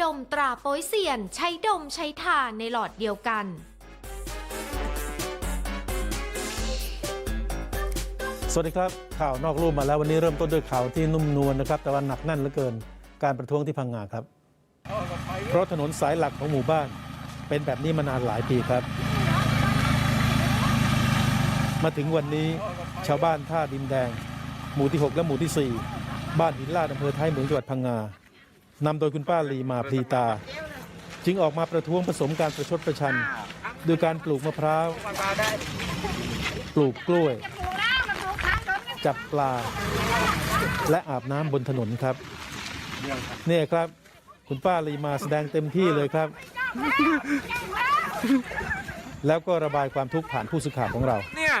ดมตราโป้ยเซียน ใช้ดมใช้ทาในหลอดเดียวกัน สวัสดีครับ ข่าวนอกรูปมาแล้ววันนี้เริ่มต้นด้วยข่าวที่นุ่มนวลนะครับ แต่ว่าหนักแน่นเหลือเกิน การประท้วงที่พังงาครับ เพราะถนนสายหลักของหมู่บ้าน เป็นแบบนี้มานานหลายปีครับ มาถึงวันนี้ชาวบ้านท่าดินแดง หมู่ที่ 6 และหมู่ที่ 4 บ้านหินลาดอำเภอท้ายเหมืองจังหวัดพังงา นำโดยคุณป้าลีมาพลีตา จึงออกมาประท้วงผสมการประชดประชันโดยการปลูกมะพร้าว ปลูกกล้วย จับปลา และอาบน้ำบนถนนครับเนี่ยครับ คุณป้าลีมาแสดงเต็มที่เลยครับ แล้วก็ระบายความทุกข์ผ่านผู้สื่อข่าวของเราเนี่ย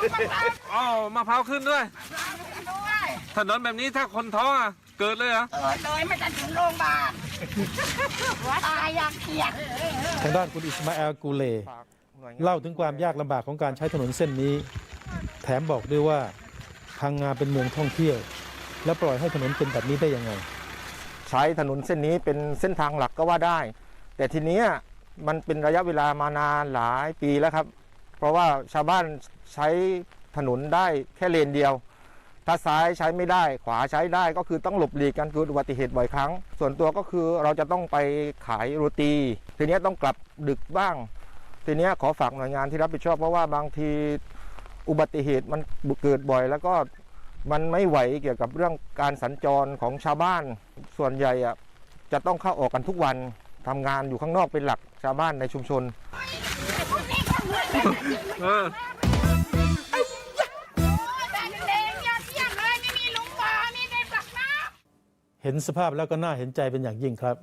อ้าวคุณมันตามอ๋อมะพร้าวขึ้นด้วย ด้วยถนนแบบนี้ถ้าคนท้องอะ เกิดเลยเหรอ เกิดเลยไม่จะถึงโรงพยาบาลหัวตายอยากเขียด ทางด้านคุณอิสมาแอลกูเล เล่าถึงความยากลำบากของการใช้ถนนเส้นนี้ แถมบอกด้วยว่าพังงาเป็นเมืองท่องเที่ยว แล้วปล่อยให้ถนนเป็นแบบนี้ได้ยังไง ใช้ถนนเส้นนี้เป็นเส้นทางหลักก็ว่าได้ แต่ทีเนี้ยมันเป็นระยะเวลามานานหลายปีแล้วครับ เพราะว่าชาวบ้านใช้ถนนได้แค่เลนเดียว ถ้าซ้ายใช้ไม่ได้ขวาใช้ได้ก็คือต้องหลบหลีกกันเกิดอุบัติเหตุบ่อยครั้ง ส่วนตัวก็คือเราจะต้องไปขายโรตี ทีนี้ต้องกลับดึกบ้าง ทีนี้ขอฝากหน่วยงานที่รับผิดชอบเพราะว่าบางทีอุบัติเหตุมันเกิดบ่อย แล้วก็มันไม่ไหวเกี่ยวกับเรื่องการสัญจรของชาวบ้าน ส่วนใหญ่อะจะต้องเข้าออกกันทุกวันทำงานอยู่ข้างนอกเป็นหลักชาวบ้านในชุมชน เห็นสภาพแล้วก็น่าเห็นใจเป็นอย่างยิ่งครับ